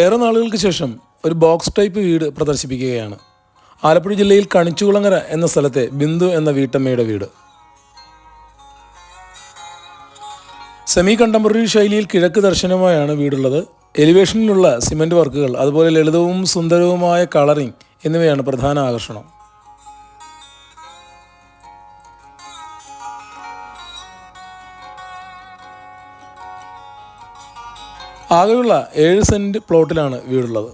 ഏറെ നാളുകൾക്ക് ശേഷം ഒരു ബോക്സ് ടൈപ്പ് വീട് പ്രദർശിപ്പിക്കുകയാണ്. ആലപ്പുഴ ജില്ലയിൽ കണിച്ചുകുളങ്ങര എന്ന സ്ഥലത്തെ ബിന്ദു എന്ന വീട്ടമ്മയുടെ വീട്. സെമി കണ്ടംപററി ശൈലിയിൽ കിഴക്ക് ദർശനമായാണ് വീടുള്ളത്. എലിവേഷനിലുള്ള സിമന്റ് വർക്കുകൾ അതുപോലെ ലളിതവും സുന്ദരവുമായ കളറിംഗ് എന്നിവയാണ് പ്രധാന ആകർഷണം. ആകെയുള്ള ഏഴ് സെന്റ് പ്ലോട്ടിലാണ് വീടുള്ളത്.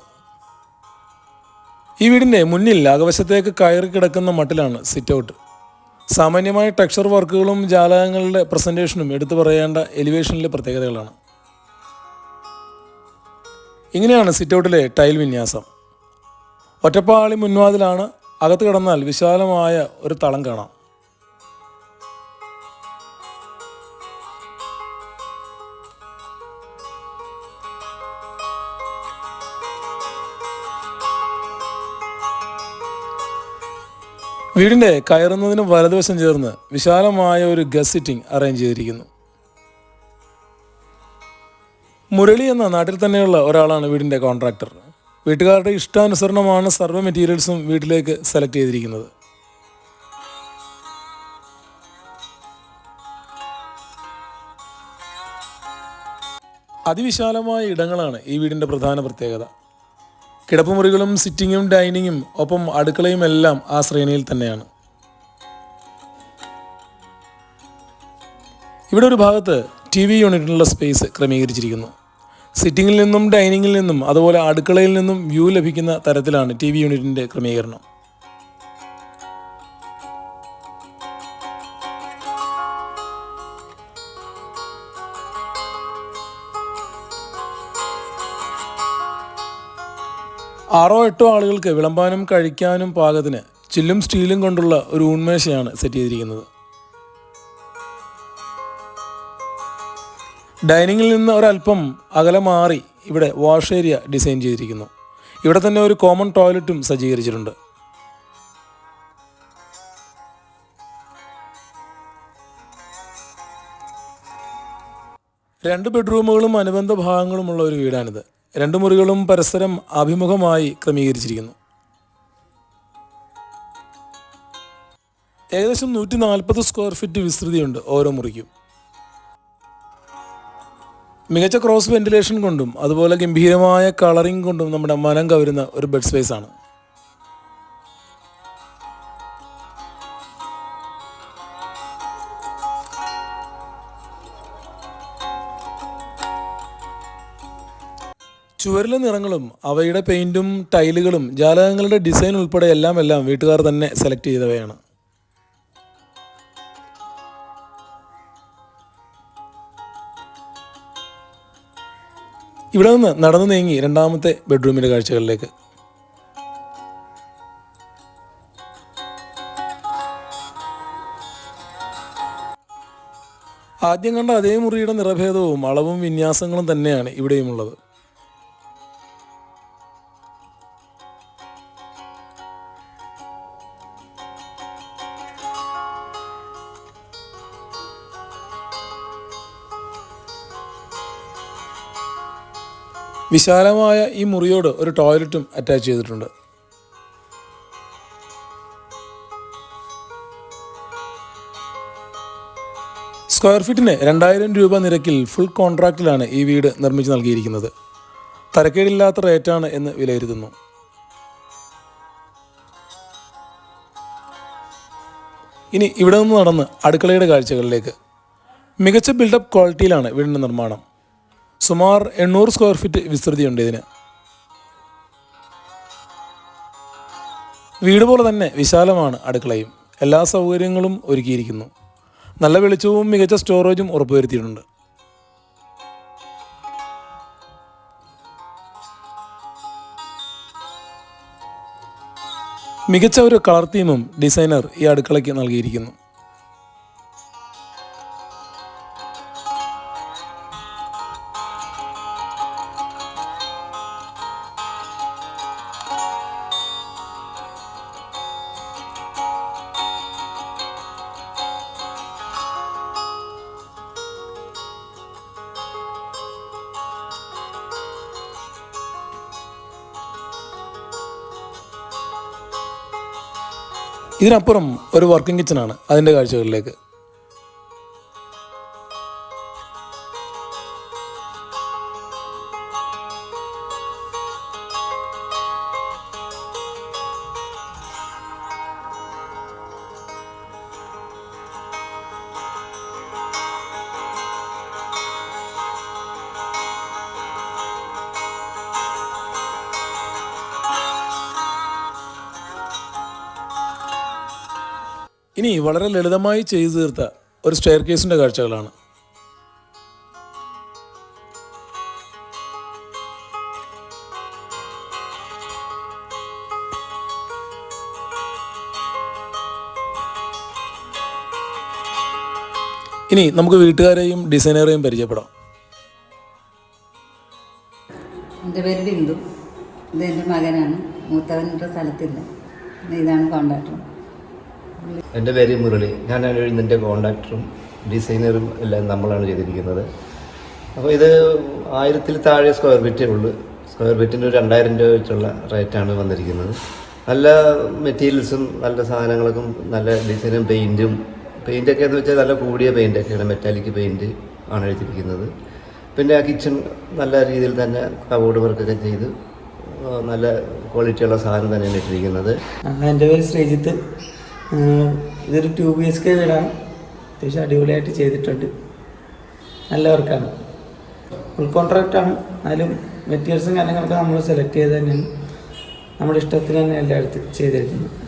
ഈ വീടിന്റെ മുന്നിൽ അകവശത്തേക്ക് കയറി കിടക്കുന്ന മട്ടിലാണ് സിറ്റ് ഔട്ട് സാമാന്യമായ ടെക്സ്ചർ വർക്കുകളും ജാലകങ്ങളുടെ പ്രസന്റേഷനും എടുത്തു പറയേണ്ട എലിവേഷനിലെ പ്രത്യേകതകളാണ്. ഇങ്ങനെയാണ് സിറ്റ് ഔട്ടിലെ ടൈൽ വിന്യാസം. ഒറ്റപ്പാളി മുൻവാതിലാണ് അകത്ത് കിടന്നാൽ വിശാലമായ ഒരു തളം കാണാം. വീടിന്റെ കയറുന്നതിന് വലതുവശം ചേർന്ന് വിശാലമായ ഒരു ഗസ് സിറ്റിംഗ് അറേഞ്ച് ചെയ്തിരിക്കുന്നു. മുരളി എന്ന നാട്ടിൽ തന്നെയുള്ള ഒരാളാണ് വീടിന്റെ കോൺട്രാക്ടർ. വീട്ടുകാരുടെ ഇഷ്ടാനുസരണമാണ് സർവ മെറ്റീരിയൽസും വീട്ടിലേക്ക് സെലക്ട് ചെയ്തിരിക്കുന്നത്. അതിവിശാലമായ ഇടങ്ങളാണ് ഈ വീടിന്റെ പ്രധാന പ്രത്യേകത. കിടപ്പുമുറികളും സിറ്റിങ്ങും ഡൈനിങ്ങും ഒപ്പം അടുക്കളയും എല്ലാം ആ ശ്രേണിയിൽ തന്നെയാണ്. ഇവിടെ ഒരു ഭാഗത്ത് ടി വി യൂണിറ്റിനുള്ള സ്പേസ് ക്രമീകരിച്ചിരിക്കുന്നു. സിറ്റിങ്ങിൽ നിന്നും ഡൈനിങ്ങിൽ നിന്നും അതുപോലെ അടുക്കളയിൽ നിന്നും വ്യൂ ലഭിക്കുന്ന തരത്തിലാണ് ടി വി യൂണിറ്റിന്റെ ക്രമീകരണം. ആറോ എട്ടോ ആളുകൾക്ക് വിളമ്പാനും കഴിക്കാനും പാകത്തിന് ചില്ലും സ്റ്റീലും കൊണ്ടുള്ള ഒരു ഊൺമേശയാണ് സെറ്റ് ചെയ്തിരിക്കുന്നത്. ഡൈനിങ്ങിൽ നിന്ന് ഒരല്പം അകലെ മാറി ഇവിടെ വാഷ് ഏരിയ ഡിസൈൻ ചെയ്തിരിക്കുന്നു. ഇവിടെ തന്നെ ഒരു കോമൺ ടോയ്ലറ്റും സജ്ജീകരിച്ചിട്ടുണ്ട്. രണ്ട് ബെഡ്റൂമുകളും അനുബന്ധ ഭാഗങ്ങളുമുള്ള ഒരു വീടാണിത്. രണ്ട് മുറികളും പരസ്പരം അഭിമുഖമായി ക്രമീകരിച്ചിരിക്കുന്നു. ഏകദേശം നൂറ്റി നാൽപ്പത് സ്ക്വയർ ഫീറ്റ് വിസ്തൃതിയുണ്ട് ഓരോ മുറിക്കും. മികച്ച ക്രോസ് വെന്റിലേഷൻ കൊണ്ടും അതുപോലെ ഗംഭീരമായ കളറിംഗ് കൊണ്ടും നമ്മുടെ മനം കവരുന്ന ഒരു ബെഡ് സ്പേസ് ആണ്. ചുവരിലെ നിറങ്ങളും അവയുടെ പെയിന്റും ടൈലുകളും ജാലകങ്ങളുടെ ഡിസൈൻ ഉൾപ്പെടെ എല്ലാം എല്ലാം വീട്ടുകാർ തന്നെ സെലക്ട് ചെയ്തവയാണ്. ഇവിടെ നിന്ന് നടന്നു നീങ്ങി രണ്ടാമത്തെ ബെഡ്റൂമിന്റെ കാഴ്ചകളിലേക്ക്. ആദ്യം കണ്ട അതേ മുറിയുടെ നിറഭേദവും അളവും വിന്യാസങ്ങളും തന്നെയാണ് ഇവിടെയുമുള്ളത്. വിശാലമായ ഈ മുറിയോട് ഒരു ടോയ്ലറ്റും അറ്റാച്ച് ചെയ്തിട്ടുണ്ട്. സ്ക്വയർ ഫീറ്റിന് രണ്ടായിരം രൂപ നിരക്കിൽ ഫുൾ കോൺട്രാക്റ്റിലാണ് ഈ വീട് നിർമ്മിച്ച് നൽകിയിരിക്കുന്നത്. തരക്കേടില്ലാത്ത റേറ്റാണ് എന്ന് വിലയിരുത്തുന്നു. ഇനി ഇവിടെ നിന്ന് നടന്ന് അടുക്കളയുടെ കാഴ്ചകളിലേക്ക്. മികച്ച ബിൽഡപ്പ് ക്വാളിറ്റിയിലാണ് വീടിന്റെ നിർമ്മാണം. സുമാർ എണ്ണൂറ് സ്ക്വയർ ഫീറ്റ് വിസ്തൃതിയുണ്ട് ഇതിന്. വീട് പോലെ തന്നെ വിശാലമാണ് അടുക്കളയും. എല്ലാ സൗകര്യങ്ങളും ഒരുക്കിയിരിക്കുന്നു. നല്ല വെളിച്ചവും മികച്ച സ്റ്റോറേജും ഉറപ്പുവരുത്തിയിട്ടുണ്ട്. മികച്ച ഒരു കളർ തീമും ഡിസൈനർ ഈ അടുക്കളയ്ക്ക് നൽകിയിരിക്കുന്നു. ഇതിനപ്പുറം ഒരു വർക്കിംഗ് കിച്ചണാണ് അതിന്റെ കാഴ്ചകളിലേക്ക്. ഇനി വളരെ ലളിതമായി ചെയ്തു തീർത്ത ഒരു സ്റ്റെയർ കേസിന്റെ കാഴ്ചകളാണ്. ഇനി നമുക്ക് വീട്ടുകാരെയും ഡിസൈനറെയും പരിചയപ്പെടാം. എന്റെ പേര് ബിന്ദു. ഇത് എന്റെ മകനാണ്. മൂത്തവന്റെ സ്ഥലത്തില്ല. ഇതാണ് കോണ്ടാക്ടർ എന്റെ പേര് മുരളി. ഞാനാണ് ഇതിന്റെ കോണ്ടാക്ടറും ഡിസൈനറും എല്ലാം നമ്മളാണ് ചെയ്തിരിക്കുന്നത്. അപ്പോൾ ഇത് ആയിരത്തിൽ താഴെ സ്ക്വയർ ഫീറ്റേ ഉള്ളൂ. സ്ക്വയർ ഫീറ്റിന് ഒരു രണ്ടായിരം രൂപ വെച്ചുള്ള റേറ്റാണ് വന്നിരിക്കുന്നത്. നല്ല മെറ്റീരിയൽസും നല്ല സാധനങ്ങളൊക്കെ നല്ല ഡിസൈനും പെയിന്റും പെയിന്റൊക്കെ എന്ന് വെച്ചാൽ നല്ല കൂടിയ പെയിന്റൊക്കെയാണ് മെറ്റാലിക് പെയിന്റ് ആണ് എഴുതിയിരിക്കുന്നത് പിന്നെ ആ കിച്ചൺ നല്ല രീതിയിൽ തന്നെ കബോർഡ് വർക്കൊക്കെ ചെയ്ത് നല്ല ക്വാളിറ്റിയുള്ള സാധനം തന്നെയാണ് ഇട്ടിരിക്കുന്നത്. എന്റെ പേര് ശ്രീജിത്ത്. ഇതൊരു ടു ബി എച്ച് കെ വീടാണ്. അത്യാവശ്യം അടിപൊളിയായിട്ട് ചെയ്തിട്ടുണ്ട്. നല്ല വർക്കാണ്. ഫുൾ കോൺട്രാക്റ്റാണ് എന്നാലും മെറ്റീരിയൽസും കാര്യങ്ങളൊക്കെ നമ്മൾ സെലക്ട് ചെയ്ത് തന്നെയാണ്. നമ്മുടെ ഇഷ്ടത്തിന് തന്നെ എല്ലായിടത്തും ചെയ്തിരിക്കുന്നത്.